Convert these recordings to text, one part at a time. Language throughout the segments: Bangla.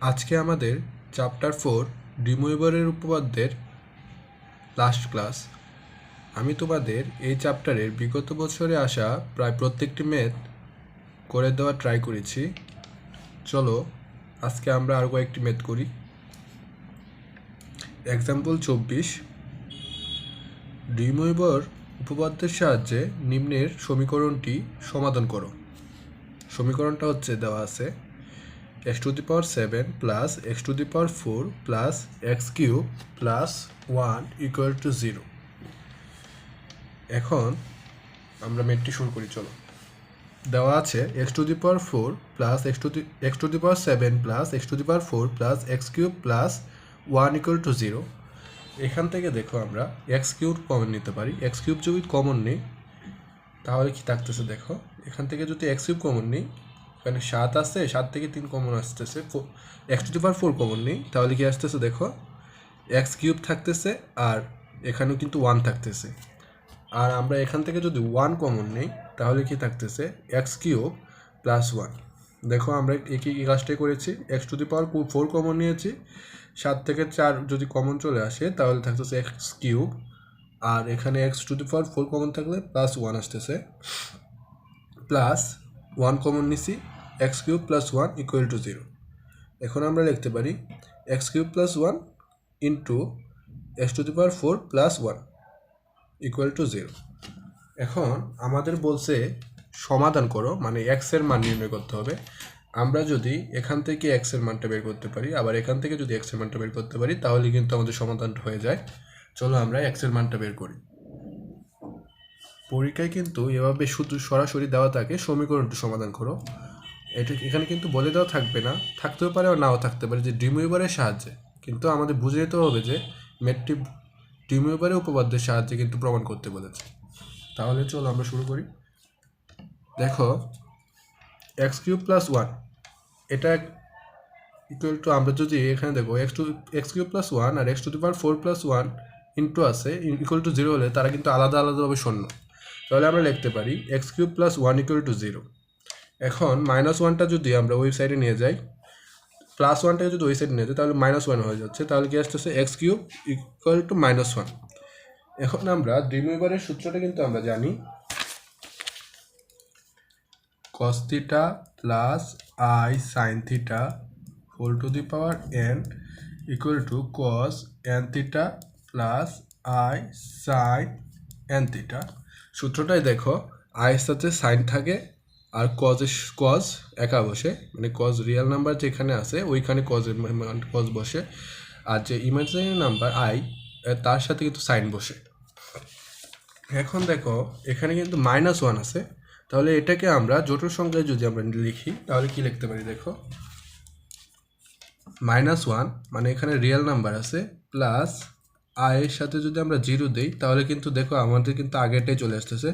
আজকে আমাদের চ্যাপ্টার ফোর ডিমুইবারের উপপাদ্যের লাস্ট ক্লাস আমি তোমাদের এই চ্যাপ্টারের বিগত বছরে আসা প্রায় প্রত্যেকটি ম্যাথ করে দেওয়ার ট্রাই করেছি। চলো, আজকে আমরা আরও কয়েকটি ম্যাথ করি। এক্সাম্পল চব্বিশ। ডিমুইবর উপপাদ্যের সাহায্যে নিম্নের সমীকরণটি সমাধান করো। সমীকরণটা হচ্ছে দেওয়া আছে। X to the power seven plus x to the power four plus x cube plus one equal to zero এখন আমরা মেটটি শুরু করি, চলো। দেওয়া আছে x to the power four plus x to the x to the power seven plus x to the power four plus x cube plus one equal to zero এখান থেকে দেখো আমরা এক্স কিউব কমন নিতে পারি। এক্স কিউব যদি কমন নিই, তাহলে কি থাকতেছে দেখো? এখান থেকে যদি এক্স কিউব কমন নিই এখানে সাত আছে, সাত থেকে তিন কমন আসতেছে x to power four common নেই। তাহলে কি আসতেছে দেখো এক্স কিউব থাকতেছে আর এখানেও কিন্তু ওয়ান থাকতেছে। আর আমরা এখান থেকে যদি ওয়ান কমন নেই, তাহলে কি থাকতেছে? এক্স কিউব প্লাস ওয়ান দেখো আমরা একই এই কাজটাই করেছি। X to the power four common নিয়েছি। সাত থেকে চার যদি কমন চলে আসে, তাহলে থাকতেছে এক্স কিউব আর এখানে x to the power four common থাকলে প্লাস ওয়ান আসতেছে। প্লাস ওয়ান কমন নিছি, x cube plus one equal to zero এখন আমরা লিখতে পারি, x cube plus one into x to the power four plus one equal to zero এখন আমাদের বলছে, সমাধান করো মানে এক্সের মান নির্ণয় করতে হবে। আমরা যদি এখান থেকে এক্সের মানটা বের করতে পারি, আবার এখান থেকে যদি এক্সের মানটা বের করতে পারি, তাহলে কিন্তু আমাদের সমাধানটা হয়ে যায়। চলো আমরা এক্সের মানটা বের করি। পরীক্ষায় কিন্তু এভাবে শুধু সরাসরি দেওয়া থাকে সমীকরণটি সমাধান করো। এটা এখানে কিন্তু বলে দেওয়া থাকবে না, থাকতেও পারে আর নাও থাকতে পারে যে ড্রিমউইভারের সাহায্যে। কিন্তু আমাদের বুঝে যেতে হবে যে ম্যাটটি ড্রিমউইভারের উপপাদ্যের সাহায্যে কিন্তু প্রমাণ করতে বলেছে। তাহলে চলো আমরা শুরু করি। দেখো, এক্স কিউব প্লাস ওয়ান, এটা ইকুয়াল টু আমরা যদি এখানে দেখো, x to, x cube plus one R x to the power four plus one into আছে ইকুয়াল টু জিরো হলে তারা কিন্তু আলাদা আলাদাভাবে শূন্য। তাহলে আমরা লিখতে পারি x cube plus one equal to zero এখন মাইনাস ওয়ানটা যদি আমরা ওই সাইডে নিয়ে যাই প্লাস ওয়ানটাকে যদি ওই সাইডে নিয়ে যাই, তাহলে মাইনাস ওয়ান হয়ে যাচ্ছে। তাহলে কি আসতেছে? X cube equal to minus one এখন আমরা ড্রিমউইভারের সূত্রটা কিন্তু আমরা জানি। cos theta plus i sin theta whole to the power n equal to cos n theta plus i sin n সূত্রটাই দেখো এর সাথে সাইন থাকে আর কজ কজ একা বসে মানে কজ রিয়েল নাম্বার যেখানে আছে, ওইখানে কজের কজ বসে। আর যে ইমাজিনারি নাম্বার আই তার সাথে কিন্তু সাইন বসে। এখন দেখো, এখানে কিন্তু মাইনাস ওয়ান আছে। তাহলে এটাকে আমরা জটিল সংখ্যায় যদি আমরা লিখি, তাহলে কি লিখতে পারি দেখো? মাইনাস ওয়ান মানে এখানে রিয়েল নাম্বার আছে প্লাস আয়ের সাথে যদি আমরা জিরো দিই, তাহলে কিন্তু দেখো আমাদের কিন্তু আগেরটাই চলে আসতেছে।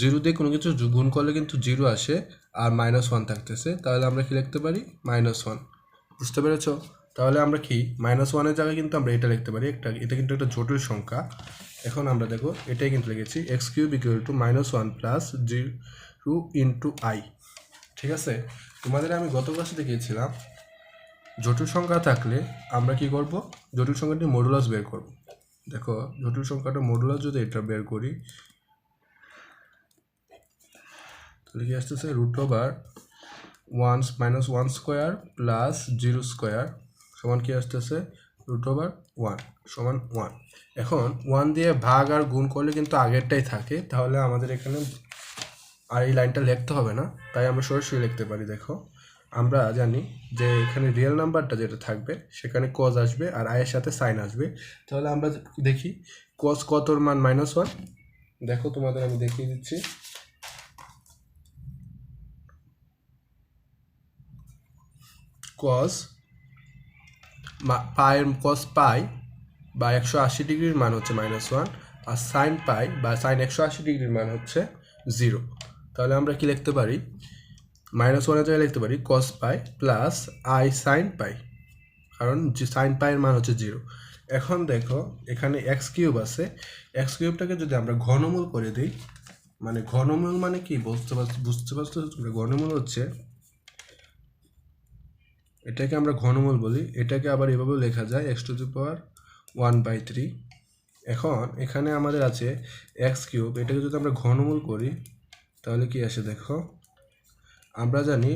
জিরো দিয়ে কোনো কিছু গুণ করলে কিন্তু জিরো আসে আর মাইনাস ওয়ান থাকতেছে। তাহলে আমরা কি লিখতে পারি? মাইনাস ওয়ান বুঝতে পেরেছ? তাহলে আমরা কি? মাইনাস ওয়ানের জায়গায় কিন্তু আমরা এটা লিখতে পারি। একটা এটা কিন্তু একটা জটিল সংখ্যা। এখন আমরা দেখো, এটাই কিন্তু লিখেছি। X cube equal to minus one plus zero into i ঠিক আছে? তোমাদের আমি গত ক্লাসে দেখিয়েছিলাম, জটিল সংখ্যা থাকলে আমরা কি করব? জটিল সংখ্যাটি মডুলাস বের করব। দেখো, জটিল সংখ্যাটা মডুলাস যদি এটা বের করি, তাহলে কি আসতেছে? Root over one minus one square plus zero square সমান কি আসতেছে? রুট ওভার ওয়ান সমান ওয়ান এখন ওয়ান দিয়ে ভাগ আর গুণ করলে কিন্তু আগেরটাই থাকে, তাহলে আমাদের এখানে আর এই লাইনটা লিখতে হবে না, তাই আমরা সরাসরি লিখতে পারি, দেখো। আমরা জানি যে এখানে রিয়েল নাম্বারটা যেটা থাকবে, সেখানে কজ আসবে আর আয়ের সাথে সাইন আসবে। তাহলে আমরা দেখি কজ কতর মান মাইনাস ওয়ান দেখো তোমাদের আমি দেখিয়ে দিচ্ছি। কজ পায়ের কজ পাই বা একশো আশি ডিগ্রির মান হচ্ছে মাইনাস ওয়ান আর সাইন পাই বা সাইন একশো আশি ডিগ্রির মান হচ্ছে জিরো তাহলে আমরা কি লিখতে পারি? মাইনাস ওয়ানের জায়গায় লিখতে পারি cos pi plus i sine pi কারণ যে সাইন পাইয়ের মান হচ্ছে জিরো এখন দেখো, এখানে এক্স কিউব আছে। এক্স কিউবটাকে যদি আমরা ঘনমূল করে দিই মানে ঘনমূল মানে কি? বুঝতে পারছ বুঝতে পারছ? ঘনমূল হচ্ছে, এটাকে আমরা ঘনমূল বলি। এটাকে আবার এভাবেও লেখা যায় x to the power one by three এখন এখানে আমাদের আছে এক্স কিউব এটাকে যদি আমরা ঘনমূল করি, তাহলে কি আসে দেখো? আমরা জানি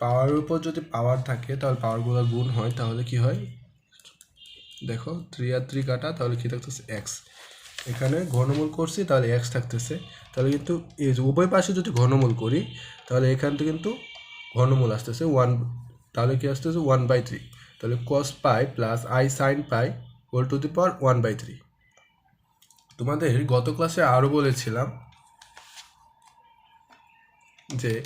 পাওয়ারের উপর যদি পাওয়ার থাকে, তাহলে পাওয়ারগুলো গুণ হয়, তাহলে কি হয়? দেখো থ্রি আর থ্রি কাটা, তাহলে কী থাকতেছে এক্স এখানে ঘনমূল করছি, তাহলে এক্স থাকতেছে। তাহলে কিন্তু এই উভয় পাশে যদি ঘনমূল করি, তাহলে এখান থেকে কিন্তু ঘনমূল আসতেছে ওয়ান তাহলে কি আসতেছে? ওয়ান বাই থ্রি তাহলে cos pi plus i sine pi whole to the power one by three তোমাদের গত ক্লাসে আরও বলেছিলাম যে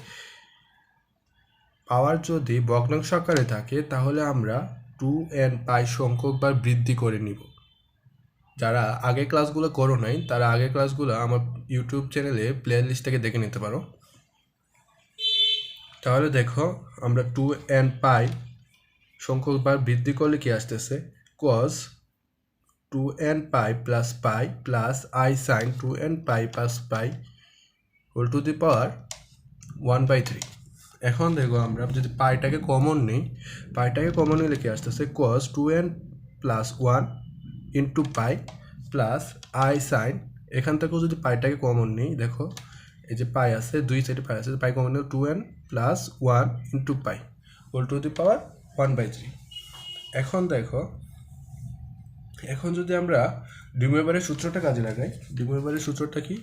পাওয়ার যদি ভগ্নাংশ আকারে থাকে, তাহলে আমরা টু এন পাই সংখ্যকবার বৃদ্ধি করে নিব। যারা আগের ক্লাসগুলো করো নাই, তারা আগের ক্লাসগুলো আমার ইউটিউব চ্যানেলে প্লে লিস্ট থেকে দেখে নিতে পারো। তাহলে দেখো, আমরা টু এন পাই সংখ্যকবার বৃদ্ধি করলে কি আসতেছে? Cos two n pi plus pi plus i sine two n pi plus pi whole to the power one by three এখন দেখো আমরা যদি পাইটাকে কমন নিই, পাইটাকে কমন নিলে কি আসতেছে? Cos two n plus one into pi plus i sine এখান থেকেও যদি পাইটাকে কমন নিই, দেখো, এই যে পাই আছে, দুই সাইডে পাই আছে পাই কমন নিলে two n plus one into pi whole to the power one by three এখন দেখো, এখন যদি আমরা ডিমোয়েবারের সূত্রটা কাজে লাগাই, ডিমোয়েবারের সূত্রটা কি?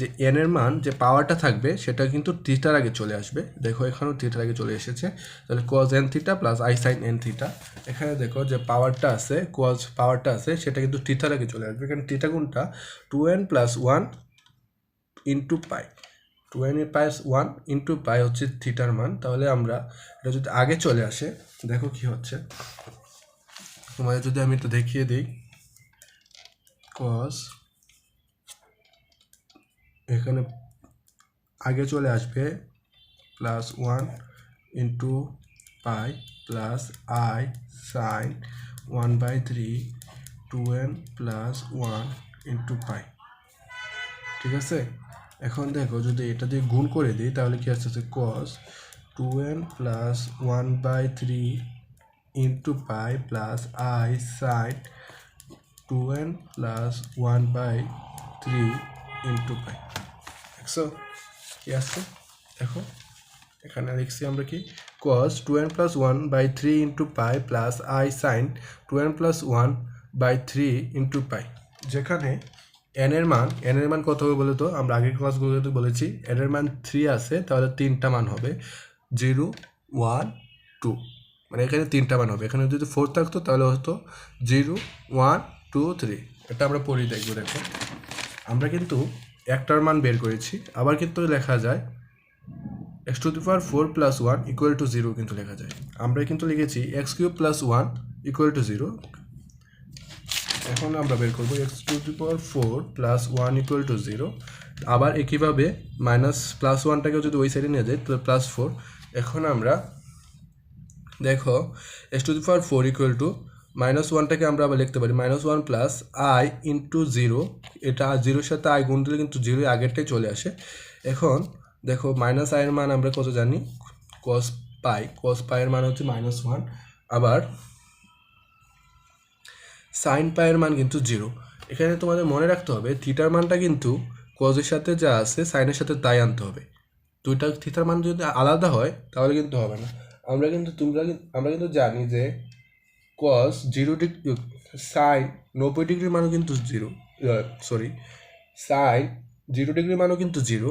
যে এন এর মান যে পাওয়ারটা থাকবে, সেটা কিন্তু থিটার আগে চলে আসবে। দেখো এখানেও থিটার আগে চলে এসেছে। তাহলে cos n theta plus i sine n theta এখানে দেখো যে পাওয়ারটা আছে কজ পাওয়ারটা আছে, সেটা কিন্তু থিটার আগে চলে আসবে। এখানে থিটা কোনটা two n plus one into pi two n plus one into pi হচ্ছে থিটার মান। তাহলে আমরা এটা যদি আগে চলে আসে, দেখো কি হচ্ছে। তোমাদের যদি আমি একটু দেখিয়ে দিই। কস এখানে আগে চলে আসবে plus one into pi plus i sine one by three two n plus one into pi ঠিক আছে? এখন দেখো যদি এটা দিয়ে গুণ করে দিই, তাহলে কি আসতেছে? Cos two n plus one by three into pi plus i sine two n plus one by three into pi দেখো, এখানে লিখছি আমরা কি? Cos two n plus one by three into pi plus i sine two n plus one by three into pi যেখানে এন এর মান এন এর মান কত হবে বলে তো? আমরা আগের ক্লাসগুলোতে বলেছি এন এর মান থ্রি আছে, তাহলে তিনটা মান হবে জিরো ওয়ান টু মানে এখানে তিনটা মান হবে, এখানে যদি ফোর থাকতো তাহলে হতো জিরো ওয়ান টু থ্রি এটা আমরা পড়ি দেখব, দেখো। আমরা কিন্তু একটার মান বের করেছি। আবার কিন্তু লেখা যায় x to the power four plus one equal to zero কিন্তু লেখা যায়। আমরা কিন্তু লিখেছি x cube plus one equal to zero এখন আমরা বের করব x to the power four plus one equal to zero আবার একইভাবে মাইনাস প্লাস ওয়ানটাকেও যদি ওই সাইডে নিয়ে যাই, তাহলে প্লাস ফোর এখন আমরা দেখো x to the power four equal to minus ওয়ানটাকে আমরা আবার লিখতে পারি। Minus one plus i into zero এটা জিরোর সাথে আই গুণ দিলে কিন্তু জিরো আগেরটাই চলে আসে। এখন দেখো মাইনাস আয়ের মান আমরা কত জানি? কস পাই কস পায়ের মান হচ্ছে মাইনাস ওয়ান আবার সাইন পায়ের মান কিন্তু জিরো এখানে তোমাদের মনে রাখতে হবে থিটার মানটা কিন্তু কজের সাথে যা আছে সাইনের সাথে তাই আনতে হবে। দুইটা থিটার মান যদি আলাদা হয়, তাহলে কিন্তু হবে না। আমরা কিন্তু তোমরা আমরা কিন্তু জানি যে কস জিরো ডিগ্রি সাইন নব্বই ডিগ্রি মানও কিন্তু zero sorry sine zero degree মানও কিন্তু জিরো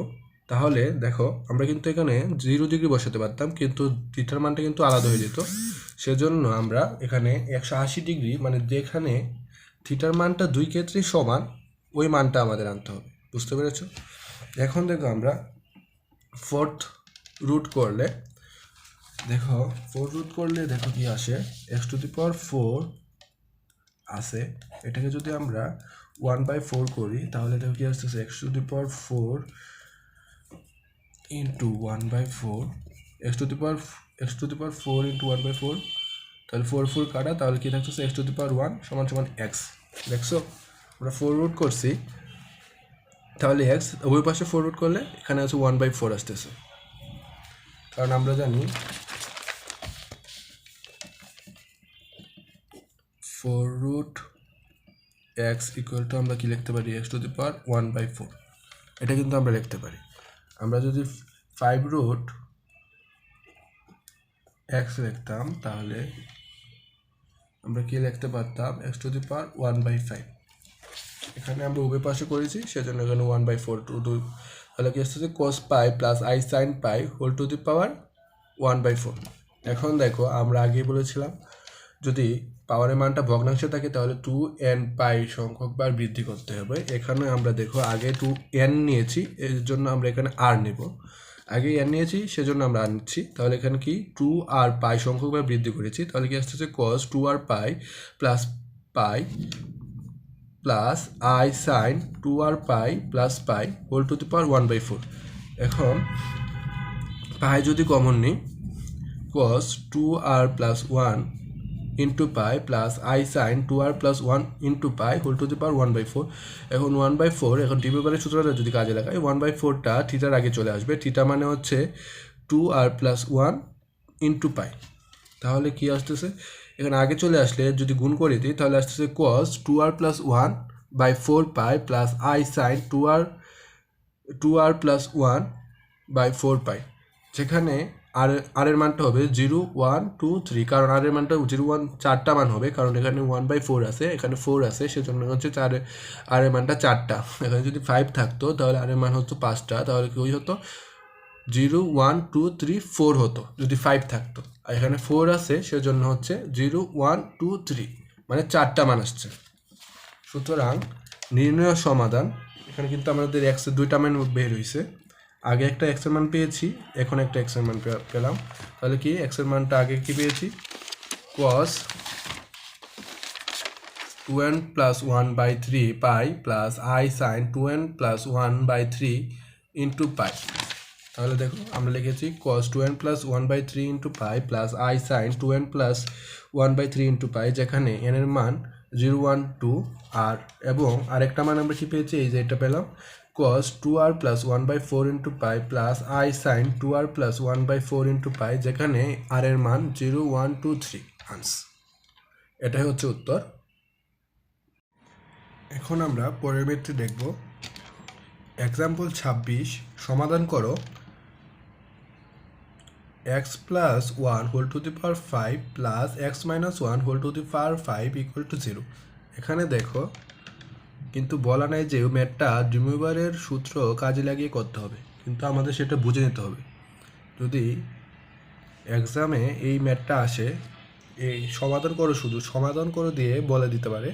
তাহলে দেখো আমরা কিন্তু এখানে জিরো ডিগ্রি বসাতে পারতাম, কিন্তু থিটার মানটা কিন্তু আলাদা হয়ে যেত। সেজন্য আমরা এখানে একশো আশি ডিগ্রি মানে যেখানে থিটার মানটা দুই ক্ষেত্রেই সমান, ওই মানটা আমাদের আনতে হবে, বুঝতে পেরেছ? এখন দেখো আমরা ফোর্থ রুট করলে দেখো ফোর রুট করলে দেখো কি আসে? X to the power four আছে। এটাকে যদি আমরা ওয়ান বাই ফোর করি, তাহলে দেখো কি আসতেছে? X to the power four into one by four x to the power x to the power four into one by four তাহলে ফোর ফোর কাটা, তাহলে কি থাকতেছে? X to the power one সমান সমান এক্স দেখছ? আমরা ফোর রুট করছি। তাহলে এক্স ওই পাশে ফোর রুট করলে এখানে আছে ওয়ান বাই ফোর আসতেছে। কারণ আমরা জানি four root x equal to আমরা কি লিখতে পারি? X to the power one by four এটা কিন্তু আমরা লিখতে পারি। আমরা যদি ফাইভ রুট এক্স লিখতাম, তাহলে আমরা কি লিখতে পারতাম? X to the power one by five এখানে আমরা উভয় পাশে করেছি, সেজন্য এখানে one by four two two তাহলে কি আসতেছে? Cos pi plus i sine pi whole to the power one by four এখন দেখো, আমরা আগেই বলেছিলাম, যদি পাওয়ারের মানটা ভগ্নাংশে থাকে, তাহলে টু এন পাই সংখ্যক বার বৃদ্ধি করতে হবে। এখানে আমরা দেখো আগে টু এন নিয়েছি, এর জন্য আমরা এখানে আর নেব। আগে এন নিয়েছি, সেজন্য আমরা আর নিচ্ছি। তাহলে এখানে কি? টু আর পাই সংখ্যক বার বৃদ্ধি করেছি। তাহলে কি আসতেছে? Cos two r pi plus pi plus i sine two r pi plus pi whole to the power one by four এখন পাই যদি কমন নিই, cos 2r plus 1 into pi plus i sine two r plus one into pi whole to the power one by four এখন ওয়ান বাই ফোর এখন ডিভিবারের সূত্রটা যদি কাজে লাগাই ওয়ান বাই ফোরটা থিটার আগে চলে আসবে। থিটা মানে হচ্ছে two r plus one into pi তাহলে কি আসতেছে? এখানে আগে চলে আসলে যদি গুণ করে দিই, তাহলে আসতেছে cos two r plus one by four pi plus i sine two r two r plus one by four pi যেখানে আর আর এর মানটা হবে জিরো, ওয়ান, টু, থ্রি। কারণ আর এর মানটা জিরো, ওয়ান, চারটা মান হবে। কারণ এখানে ওয়ান বাই ফোর আছে, এখানে ফোর আছে, সেজন্য হচ্ছে চার, আর এর মানটা চারটা। এখানে যদি ফাইভ থাকতো, তাহলে আর এর মান হতো পাঁচটা। তাহলে কি হতো? Zero, one, two, three, four হতো, যদি ফাইভ থাকতো। আর এখানে ফোর আছে, সেজন্য হচ্ছে জিরো, ওয়ান, টু, থ্রি। মানে চারটা মান আসছে। সুতরাং নির্ণয় সমাধান। এখানে কিন্তু আমাদের এক্সের দুইটা মান বের হয়েছে আগে একটা এক্সের মান পেয়েছি, এখন একটা এক্সের মান পেলাম। তাহলে কি? এক্সের মানটা আগে কি পেয়েছি? Cos two n plus one by three pi plus i sine two n plus one by three into pi তাহলে দেখো, আমরা লিখেছি cos two n plus one by three into pi plus i sine two n plus one by three into pi যেখানে এন এর মান জিরো ওয়ান টু আর এবং আরেকটা মান আমরা কি পেয়েছি? এই যে এটা পেলাম। Cos two r plus one by four into pi plus i sine two r plus one by four into pi যেখানে আর এর মান zero one two three ans এটাই হচ্ছে উত্তর। এখন আমরা পরের মেট্রি দেখব। এক্সাম্পল ছাব্বিশ, সমাধান করো। X plus one whole to the power five plus x minus one whole to the power five equal to zero এখানে দেখো কিন্তু বলা নাই যে ম্যাটটা রিমুভারের সূত্র কাজে লাগিয়ে করতে হবে। কিন্তু আমাদের সেটা বুঝে নিতে হবে। যদি এক্সামে এই ম্যাটটা আসে, এই সমাধান করো শুধু সমাধান করো দিয়ে বলে দিতে পারে,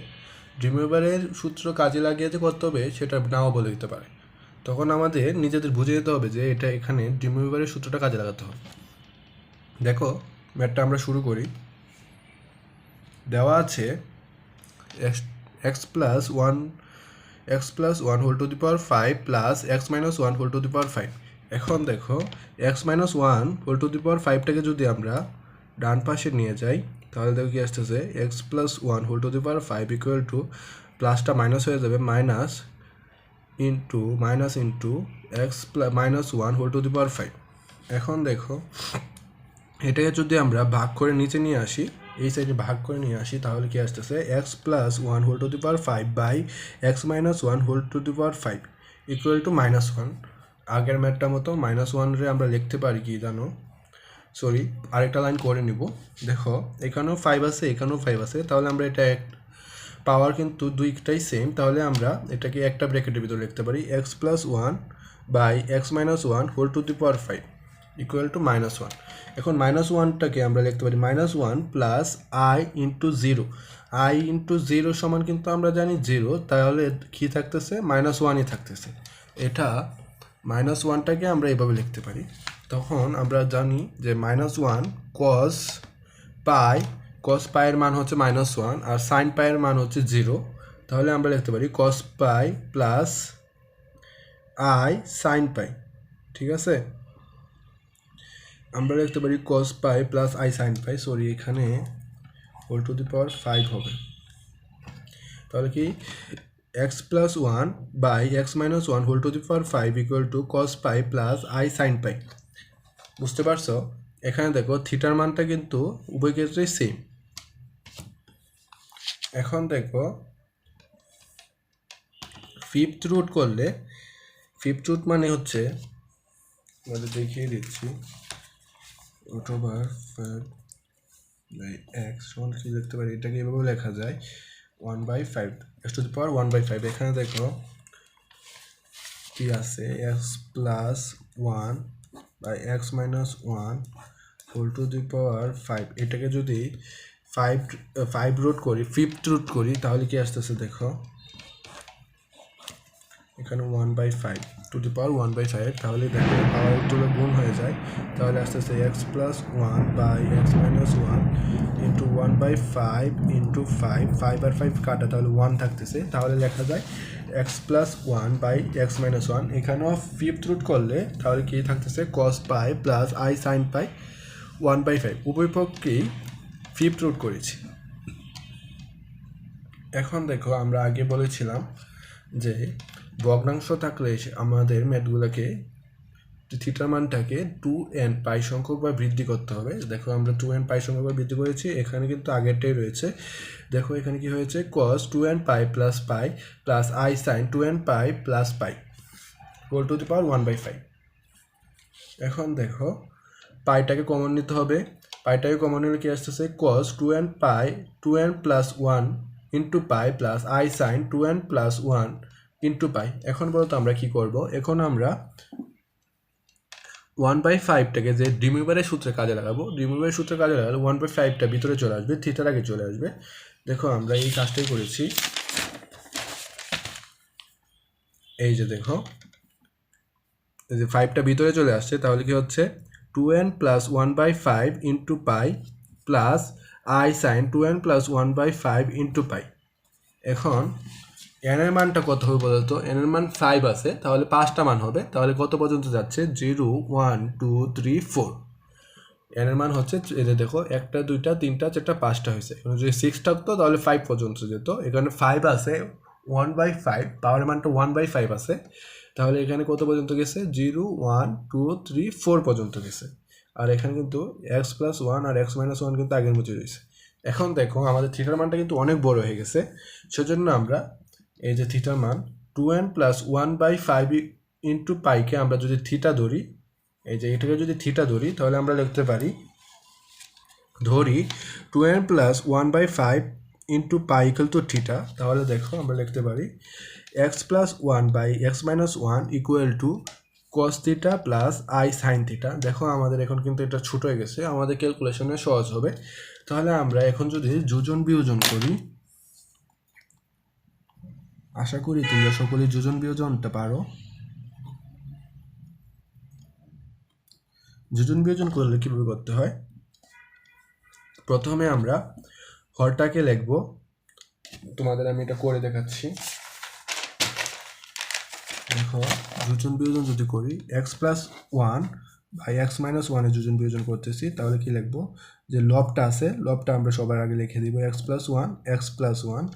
রিমুভারের সূত্র কাজে লাগিয়ে যে করতে হবে, সেটা নাও বলে দিতে পারে। তখন আমাদের নিজেদের বুঝে যেতে হবে যে এটা এখানে রিমুভারের সূত্রটা কাজে লাগাতে হবে। দেখো, ম্যাটটা আমরা শুরু করি। দেওয়া আছে x plus one x plus one whole to the power five plus x minus one whole to the power five. এখন দেখো, x minus one whole to the power ফাইভটাকে যদি আমরা ডান পাশে নিয়ে যাই, তাহলে দেখো কি আসতেছে, x plus one whole to the power five equal to প্লাসটা মাইনাস হয়ে যাবে minus into minus into x plus minus one whole to the power five. এখন দেখো, এটাকে যদি আমরা ভাগ করে নিচে নিয়ে আসি এই সাইডে ভাগ করে নিয়ে আসি, তাহলে কি আসতেছে? X plus one whole to the power five by x minus one whole to the power five equal to minus one আগের ম্যাটটা মতো মাইনাস ওয়ানরে আমরা লিখতে পারি কি জানো? সরি আরেকটা লাইন করে নিব। দেখো, এখানেও ফাইভ আছে, এখানেও ফাইভ আছে। তাহলে আমরা এটা এক পাওয়ার কিন্তু দুইটাই সেম তাহলে আমরা এটাকে একটা ব্র্যাকেটের ভিতরে লিখতে পারি x plus one by x minus one whole to the power five equal to minus one এখন মাইনাস ওয়ানটাকে আমরা লিখতে পারি minus one plus i into zero i into zero সমান কিন্তু আমরা জানি জিরো তাহলে কী থাকতেছে? মাইনাস ওয়ানই থাকতেছে। এটা মাইনাস ওয়ানটাকে আমরা এভাবে লিখতে পারি। তখন আমরা জানি যে মাইনাস ওয়ান কস পাই কস পায়ের মান হচ্ছে মাইনাস ওয়ান আর সাইন পায়ের মান হচ্ছে জিরো তাহলে আমরা লিখতে পারি cos pi plus i sine pi ঠিক আছে? আমরা লিখতে পারি cos pi plus i sine pi sorry এখানে whole to the power five হবে। তাহলে কি? X plus one by x minus one whole to the power five equal to cos pi plus i sine pi বুঝতে পারছ? এখানে দেখো থিটার মানটা কিন্তু উভয় ক্ষেত্রেই সেম এখন দেখো ফিফথ রুট করলে ফিফথ রুট মানে হচ্ছে, তোমাদের দেখিয়ে দিচ্ছি। ওভার ফাইভ বাই এক্স সমান কি লিখতে পারি। এটাকে এভাবে লেখা যায় one by five x to the power one by five এখানে দেখো কি আছে? X plus one by x minus one whole to the power five এটাকে যদি ফাইভ ফাইভ রুট করি ফিফথ রুট করি, তাহলে কি আসতেছে দেখো? এখানে one by five to the power one by five তাহলে দেখো পাওয়ারগুলো গুণ হয়ে যায়। তাহলে আস্তে আস্তে x plus one by x minus one into one by five into five five R five কাটা, তাহলে ওয়ান থাকতেছে। তাহলে লেখা যায় x plus one by x minus one এখানেও ফিফথ রুট করলে তাহলে কী থাকতেছে? Cos pi plus i sine pi one by five উভয় পক্ষেই ফিফথ রুট করেছি। এখন দেখো আমরা আগে বলেছিলাম যে ভগ্নাংশ থাকলে আমাদের ম্যাথগুলোকে থিটার মানটাকে টু এন পাই সংখ্যক বা বৃদ্ধি করতে হবে। দেখো আমরা টু এন পাই সংখ্যক বা বৃদ্ধি করেছি, এখানে কিন্তু আগেরটাই রয়েছে। দেখো এখানে কি হয়েছে? Cos two n pi plus pi plus i sine two n pi plus pi whole to the power one by five এখন দেখো পাইটাকে কমন নিতে হবে। পাইটাকে কমন নিলে কি আসতেছে? Cos two n pi two n plus one into pi plus i sine two n plus one into pi এখন বলতো আমরা কি করব? এখন আমরা ওয়ান বাই ফাইভটাকে যে রিমুভারের সূত্রে কাজে লাগাবো রিমুভারের সূত্রে কাজে লাগালে ওয়ান বাই ফাইভটা ভিতরে চলে আসবে থিটার আগে চলে আসবে। দেখো আমরা এই কাজটাই করেছি। এই যে দেখো, এই যে ফাইভটা ভিতরে চলে আসছে, তাহলে কি হচ্ছে? Two n plus one by five into pi plus i sine two n plus one by five into pi এখন এন এর মানটা কত হবে বলতো? এন এর মান ফাইভ আছে, তাহলে পাঁচটা মান হবে। তাহলে কত পর্যন্ত যাচ্ছে? Zero one two three four n এর মান হচ্ছে যে দেখো, একটা, দুইটা, তিনটা, চারটা, পাঁচটা হয়েছে। যদি সিক্স থাকতো, তাহলে ফাইভ পর্যন্ত যেত। এখানে ফাইভ আছে ওয়ান বাই ফাইভ পাওয়ার মানটা ওয়ান বাই ফাইভ আছে। তাহলে এখানে কত পর্যন্ত গেছে? Zero one two three four পর্যন্ত গেছে। আর এখানে কিন্তু এক্স প্লাস ওয়ান আর এক্স মাইনাস ওয়ান কিন্তু আগের মতো রয়েছে। এখন দেখো, আমাদের থিটার মানটা কিন্তু অনেক বড় হয়ে গেছে। সেজন্য আমরা এই যে থিটার মান two n plus one by five into পাইকে আমরা যদি থিটা ধরি, এই যে এটাকে যদি থিটা ধরি, তাহলে আমরা লিখতে পারি, ধরি two n plus one by five into pi equal to theta তাহলে দেখো আমরা লিখতে পারি x plus one by x minus one equal to cos theta plus i sine theta দেখো আমাদের এখন কিন্তু এটা ছোট হয়ে গেছে, আমাদের ক্যালকুলেশনে সহজ হবে। তাহলে আমরা এখন যদি যোজন বিয়োজন করি আশা করি তোমরা সকলে যোজন বিয়োজনটা পারো। যোজন বিয়োজন করলে কীভাবে করতে হয়? প্রথমে আমরা হরটাকে লিখব। তোমাদের আমি এটা করে দেখাচ্ছি। দেখো, যোজন বিয়োজন যদি করি x plus one by x minus ওয়ানের যোজন বিয়োজন করতেছি, তাহলে কি লিখব? যে লবটা আছে, লবটা আমরা সবার আগে লিখে দিব x plus one x plus one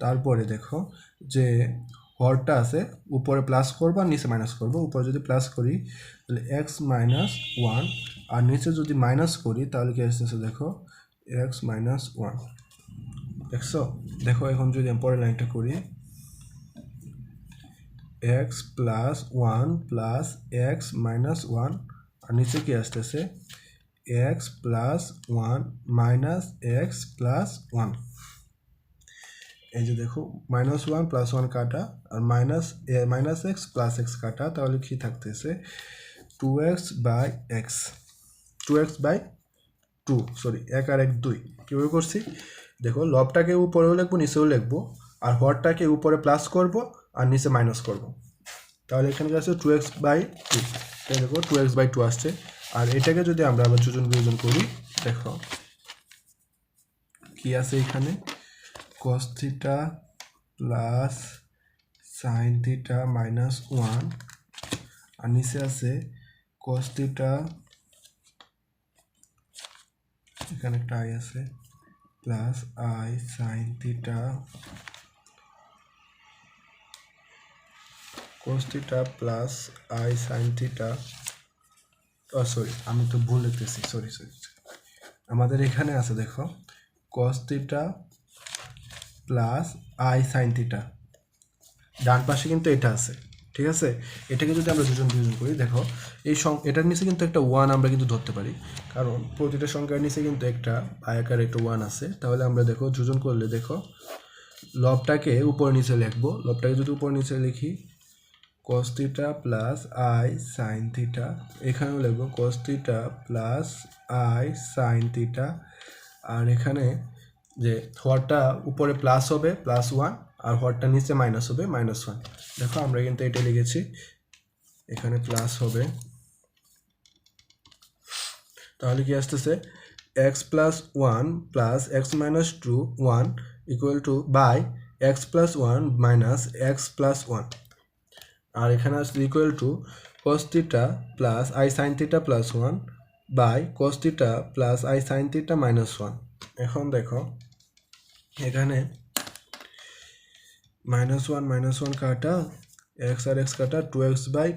তারপরে দেখো যে হরটা আছে, উপরে প্লাস করব আর নিচে মাইনাস করব। উপরে যদি প্লাস করি, তাহলে এক্স মাইনাস ওয়ান আর নিচে যদি মাইনাস করি, তাহলে কি আসতেছে দেখো? এক্স মাইনাস ওয়ান দেখছ? দেখো এখন যদি আমি পরের লাইনটা করি x plus one plus x minus one আর নিচে কি আসতেছে? X plus one minus x plus one এই যে দেখো মাইনাস ওয়ান প্লাস ওয়ান কাটা আর minus minus x plus x কাটা, তাহলে কী থাকতেছে? Two x by x two x by two sorry এক আর এক দুই। কীভাবে করছি? দেখো লবটাকে উপরেও লিখব, নিচেও লিখব, আর হরটাকে উপরে প্লাস করব, আর নিচে মাইনাস করব। তাহলে এখানে আছে টু এক্স বাই টু দেখো টু এক্স বাই টু আসছে। আর এটাকে যদি আমরা আবার যোজন বিয়োজন করি, দেখো, কি আছে এখানে? Cos theta plus sine theta minus one আর নিচে আছে কস থিটা এখানে একটা আই আছে plus i sine theta cos theta plus i sine theta sorry আমি তো ভুল লিখতেছি সরি সরি আমাদের এখানে আছে, দেখো, cos theta plus i sine theta ডান পাশে কিন্তু এটা আছে, ঠিক আছে? এটাকে যদি আমরা দুজন দুজন করি, দেখো, এই সং, এটার নিচে কিন্তু একটা ওয়ান আমরা কিন্তু ধরতে পারি। কারণ প্রতিটা সংখ্যার নিচে কিন্তু একটা আয়াকার একটা ওয়ান আছে। তাহলে আমরা দেখো যোজন করলে দেখো, লবটাকে উপর নিচে লিখব। লবটাকে যদি উপর নিচে লিখি theta plus i sine theta এখানেও লিখব theta plus i sine theta আর এখানে যে হরটা উপরে প্লাস হবে প্লাস ওয়ান আর হরটা নিচে মাইনাস হবে মাইনাস ওয়ান দেখো, আমরা কিন্তু এটা লিখেছি। এখানে প্লাস হবে। তাহলে কি আসতেছে? X plus one plus x minus two one equal to by x plus one minus x plus one আর এখানে আসলে equal to theta plus i sine theta plus one by theta plus i sine theta minus one এখন দেখো এখানে মাইনাস ওয়ান মাইনাস ওয়ান কাটা এক্স আর এক্স কাটা টু এক্স বাই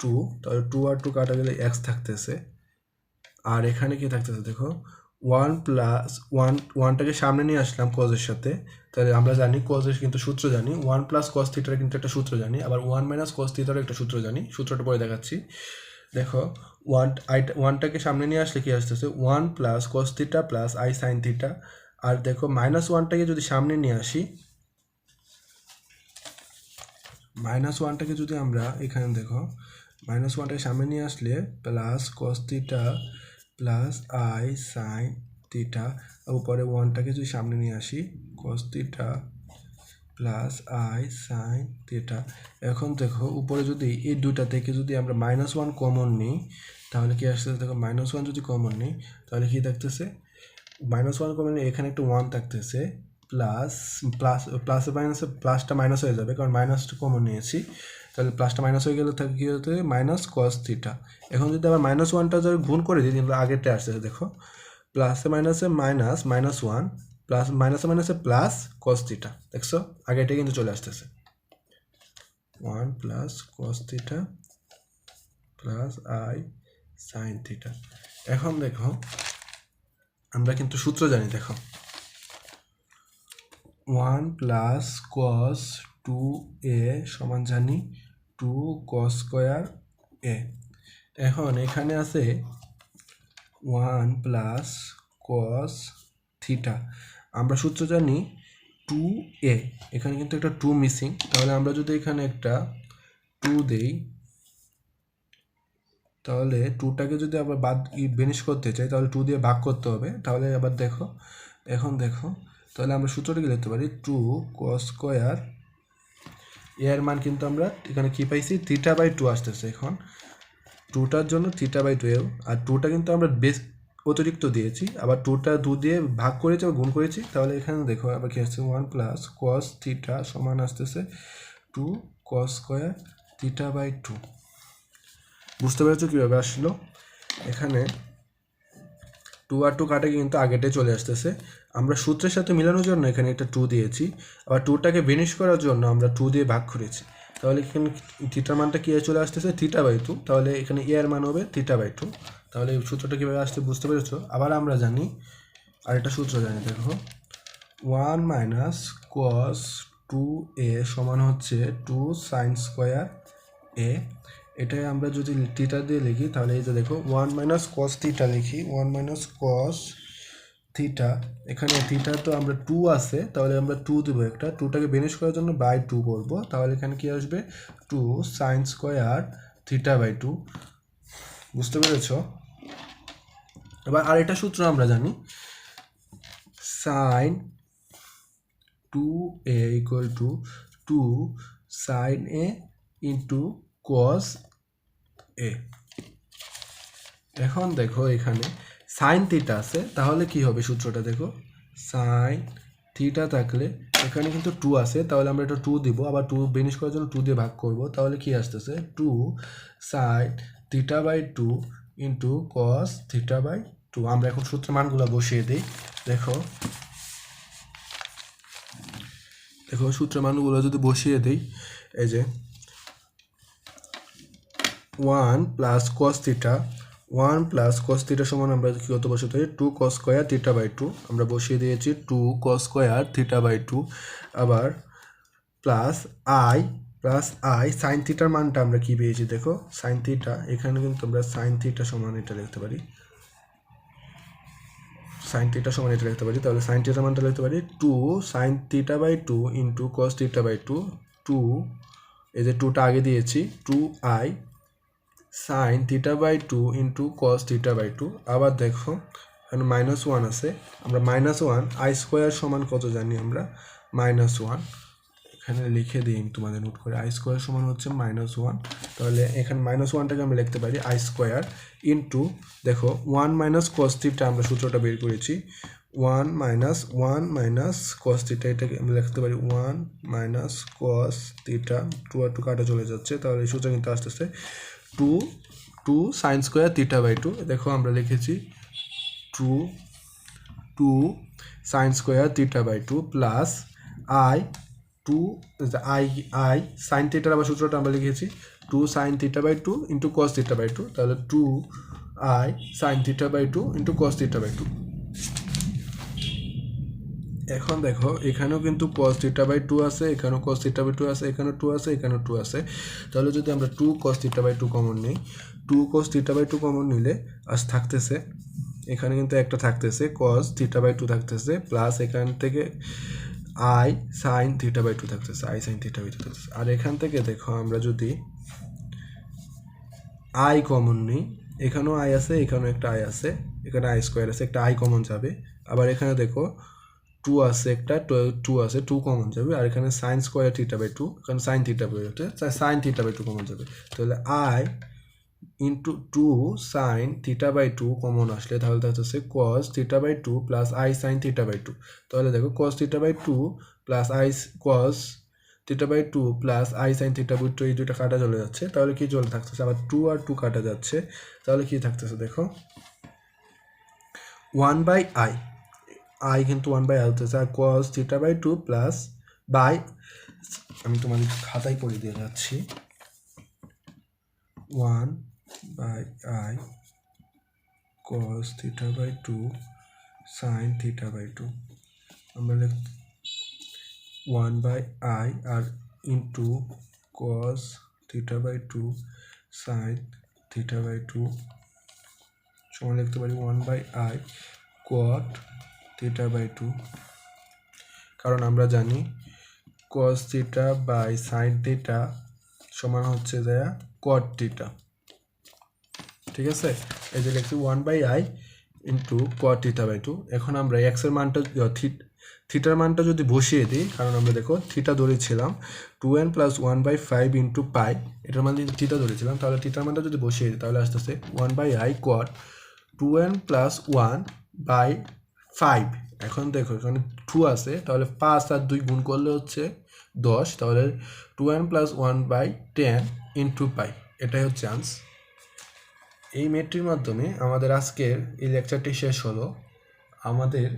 টু তাহলে টু আর টু কাটা গেলে এক্স থাকতেছে। আর এখানে কি থাকতেছে দেখো ওয়ান প্লাস ওয়ান ওয়ানটাকে সামনে নিয়ে আসলাম কজের সাথে, তাহলে আমরা জানি কজের কিন্তু সূত্র জানি ওয়ান প্লাস কস থিটার কিন্তু একটা সূত্র জানি, আবার ওয়ান মাইনাস কস থিটার একটা সূত্র জানি, সূত্রটা পরে দেখাচ্ছি। দেখো ওয়ান আই ওয়ানটাকে সামনে নিয়ে আসলে কী আসতেছে one plus cos theta plus i sine theta আর দেখো মাইনাস ওয়ানটাকে যদি সামনে নিয়ে আসি মাইনাস ওয়ানটাকে যদি আমরা এখানে দেখো মাইনাস ওয়ানটাকে সামনে নিয়ে আসলে plus cos plus i sine theta উপরে ওয়ানটাকে যদি সামনে নিয়ে আসি cos plus i sine theta এখন দেখো, উপরে যদি এই দুটা থেকে যদি আমরা মাইনাস ওয়ান কমন নিই, তাহলে কি আসতেছে? দেখো মাইনাস ওয়ান যদি কমন নিই, তাহলে কি থাকতেছে মাইনাস ওয়ান কমন এখানে একটা ওয়ান থাকতেছে প্লাস প্লাস প্লাসে মাইনাসে প্লাসটা মাইনাস হয়ে যাবে, কারণ মাইনাসটা কমন নিয়েছি। তাহলে প্লাসটা মাইনাস হয়ে গেলে থাকে কী হতে মাইনাস কস থিটা এখন যদি আবার মাইনাস ওয়ানটা যদি গুণ করে দিই, তাহলে আগেরটা আসছে, দেখো। প্লাসে মাইনাসে মাইনাস মাইনাস ওয়ান প্লাস মাইনাসে মাইনাসে প্লাস কস থিটা দেখছ? আগেটা কিন্তু চলে আসতেছে। One plus cos theta plus i sine theta এখন দেখো আমরা কিন্তু সূত্র জানি, দেখো। One plus cos two a সমান জানি টু কস স্কোয়ার এ এখন এখানে আছে ওয়ান প্লাস কস থিটা আমরা সূত্র জানি টু এ এখানে কিন্তু একটা টু মিসিং তাহলে আমরা যদি এখানে একটা টু দেই তাহলে টুটাকে যদি আবার বাদ বেনিশ করতে চাই, তাহলে টু দিয়ে ভাগ করতে হবে। তাহলে আবার দেখো, এখন দেখো, তাহলে আমরা সূত্রটাকে লিখতে পারি? টু কস স্কোয়ার এর মান কিন্তু আমরা এখানে কি পাইছি? থিটা বাই টু আসতেছে এখন। টুটার জন্য থিটা বাই টুয়েলভ আর টুটা কিন্তু আমরা বেশ অতিরিক্ত দিয়েছি, আবার টুটা দু দিয়ে ভাগ করেছি বা গুণ করেছি, তাহলে এখানে দেখো, আবার কি আসছে? ওয়ান প্লাস কস থিটা সমান আসতেছে two cos square theta by two বুঝতে পেরেছ কীভাবে আসলো? এখানে টু আর টু কাটে কিন্তু আগেটাই চলে আসতেছে। আমরা সূত্রের সাথে মেলানোর জন্য এখানে একটা টু দিয়েছি। আবার টুটাকে বেনিশ করার জন্য আমরা টু দিয়ে ভাগ করেছি। তাহলে এখানে থিটার মানটা কী চলে আসতেছে? থিটা বাই টু তাহলে এখানে এর মান হবে থিটা বাই টু তাহলে সূত্রটা কীভাবে আসতে বুঝতে পেরেছ? আবার আমরা জানি আর একটা সূত্র জানি, দেখো। One minus cos two a সমান হচ্ছে টু সাইন স্কোয়ার এ এটাই আমরা যদি থিটা দিয়ে লিখি, তাহলে এই যে দেখো ওয়ান মাইনাস কস থিটা লিখি ওয়ান মাইনাস কস থিটা এখানে থিটা তো আমরা টু আছে, তাহলে আমরা টু দেবো একটা। টুটাকে বেনিশ করার জন্য বাই টু করব তাহলে এখানে কি আসবে? Two sine square theta by two বুঝতে পেরেছ? এবার আর এটা সূত্র আমরা জানি। Sine two a equal to two sine a into cos a এখন দেখো এখানে সাইন থিটা আছে, তাহলে কি হবে সূত্রটা দেখো? সাইন থিটা থাকলে এখানে কিন্তু টু আছে, তাহলে আমরা এটা টু দিব, আবার টু বেনিশ করার জন্য টু দিয়ে ভাগ করব, তাহলে কি আসতেছে? Two sine theta by two into cos theta by two আমরা এখন সূত্র মানগুলো বসিয়ে দিই, দেখো। দেখো সূত্র মানগুলো যদি বসিয়ে দিই, এই যে one plus cos theta one plus cos theta সমান আমরা কী কত বসাতে পারি two cos square theta by two আমরা বসিয়ে দিয়েছি two cos square theta by two আবার plus i plus i sine থিটার মানটা আমরা কী পেয়েছি দেখো? সাইন থিটা এখানে কিন্তু আমরা সাইন থিটা সমান এটা লিখতে পারি। সাইন থিটা সমান এটা লিখতে পারি, তাহলে সাইন থিটার মানটা লিখতে পারি two sine theta by two into cos theta by two two এই যে টুটা আগে দিয়েছি two i sine theta by two into cos theta by two আবার দেখো, এখানে মাইনাস ওয়ান আছে। আমরা মাইনাস ওয়ান আই স্কোয়ার সমান কত জানি আমরা? মাইনাস ওয়ান এখানে লিখে দিই তোমাদের নোট করে। আই স্কোয়ার সমান হচ্ছে মাইনাস ওয়ান তাহলে এখানে মাইনাস ওয়ানটাকে আমরা লিখতে পারি আই স্কোয়ার ইন্টু দেখো ওয়ান মাইনাস কস থিটা আমরা সূত্রটা বের করেছি। One minus one minus cos theta এটাকে আমরা লিখতে পারি one minus cos theta two আর টু কাটা চলে যাচ্ছে। তাহলে সূত্র কিন্তু আসতেছে two two sine square theta by two দেখো আমরা লিখেছি two two sine square theta by two plus i two i i sine থিটার আবার সূত্রটা আমরা লিখেছি two sine theta by two into cos theta by two তাহলে two i sine theta by two into cos theta by two এখন দেখো, এখানেও কিন্তু cos থিটা বাই টু আছে, এখানেও cos থিটা বাই টু আছে, এখানেও টু আছে, এখানেও টু আছে। তাহলে যদি আমরা two cos theta by two common নিই two cos theta by two common নিলে আজ থাকতেছে, এখানে কিন্তু একটা থাকতেছে, cos থিটা বাই টু থাকতেছে প্লাস এখান থেকে i sine theta by two থাকতেছে i sine theta by two থাকতেছে। আর এখান থেকে দেখো, আমরা যদি আই কমন নিই, এখানেও আই আছে, এখানেও একটা আই আছে, এখানে আই স্কোয়ার আছে, একটা আই কমন যাবে। আবার এখানে দেখো টু আছে একটা টু আছে টু কমন যাবে। আর এখানে sine square theta by two এখানে sine theta by two sine theta by two common যাবে। তাহলে i into two sine theta by two common আসলে, তাহলে হচ্ছে cos theta by two plus i sine theta by two তাহলে দেখো cos theta by two plus i cos theta by two plus i sine theta by two এই দুটো কাটা চলে যাচ্ছে। তাহলে কি চলে থাকতেছে? আবার টু আর টু কাটা যাচ্ছে। তাহলে কি থাকতেছে দেখো? ওয়ান বাই আই আই কিন্তু ওয়ান বাই আই হতেছে আর cos theta by two plus by আমি তোমাদের খাতায় করে দিয়ে যাচ্ছি। One by i cos theta by two sine theta by two আমরা one by i R into cos theta by two sine theta by two সমান লিখতে পারি one by i cot theta by two কারণ আমরা জানি cos theta by sine theta সমান হচ্ছে দেয়া কট থিটা ঠিক আছে? এই যে লিখছি one by i into cot theta by two এখন আমরা এক্সের মানটা থিটার মানটা যদি বসিয়ে দিই, কারণ আমরা দেখো থিটা ধরেছিলাম two n plus one by five into pi এটার মান যদি থিটা ধরেছিলাম, তাহলে থিটার মানটা যদি বসিয়ে দিই, তাহলে আস্তে আস্তে one by i cot two n plus one by five এখন দেখো, এখানে টু আছে, তাহলে পাঁচ আর দুই গুণ করলে হচ্ছে দশ, তাহলে two n plus one by ten into pi এটাই হচ্ছে চান্স এই মেটটির মাধ্যমে আমাদের আজকের এই লেকচারটি শেষ হলো। আমাদের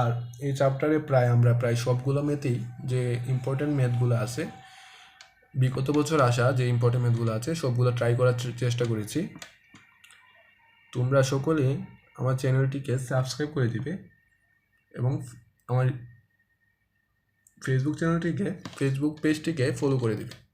আর এই চ্যাপ্টারে প্রায় আমরা প্রায় সবগুলো মেথেই যে ইম্পর্টেন্ট ম্যাথগুলো আছে, বিগত বছর আসা যে ইম্পর্টেন্ট ম্যাথগুলো আছে, সবগুলো ট্রাই করার চেষ্টা করেছি। তোমরা সকলে আমার চ্যানেলটিকে সাবস্ক্রাইব করে দিবে এবং আমার ফেসবুক চ্যানেলটিকে ফেসবুক পেজটিকে ফলো করে দিবে।